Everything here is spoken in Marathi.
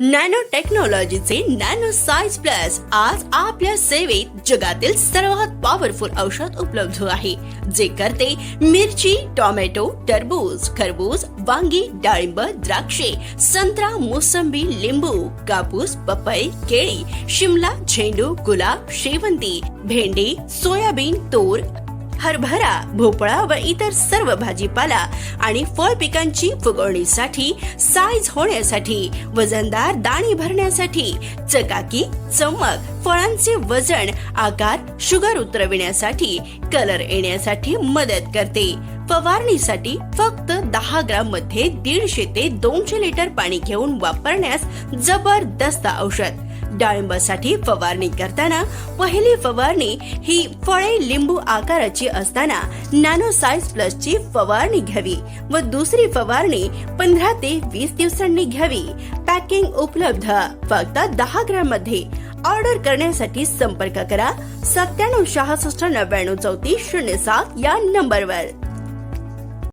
नॅनो टेक्नॉलॉजीचे नॅनो सायन्स प्लस आज आपल्या सेवेत जगातील सर्वात पॉवरफुल औषध उपलब्ध आहे जे करते मिरची टोमॅटो टरबूज खरबूज वांगी डाळिंब द्राक्षे संत्रा मोसंबी लिंबू कापूस पपई केळी शिमला झेंडू गुलाब शेवंती भेंडी सोयाबीन तूर हरभरा भोपळा व इतर सर्व भाजीपाला आणि फळ पिकांची फुगवणीसाठी साईज होण्यासाठी वजनदार दाणे भरण्यासाठी चकाकी चमक फळांचे वजन आकार शुगर उतरविण्यासाठी कलर येण्यासाठी मदत करते. फवारणीसाठी फक्त दहा ग्राममध्ये दीडशे ते दोनशे लिटर पाणी घेऊन वापरण्यास जबरदस्त औषध. डाळिंबासाठी फवारणी करताना पहिली फवारणी ही फळे लिंबू आकाराची असताना नॅनो साईज प्लस ची फवारणी घ्यावी व दुसरी फवारणी पंधरा ते वीस दिवसांनी घ्यावी. पॅकिंग उपलब्ध. फक्त दहा ग्रॅममध्ये ऑर्डर करण्यासाठी संपर्क करा. सत्त्याण्णव सहासष्ट नव्याण्णव चौतीस शून्य सात या नंबरवर.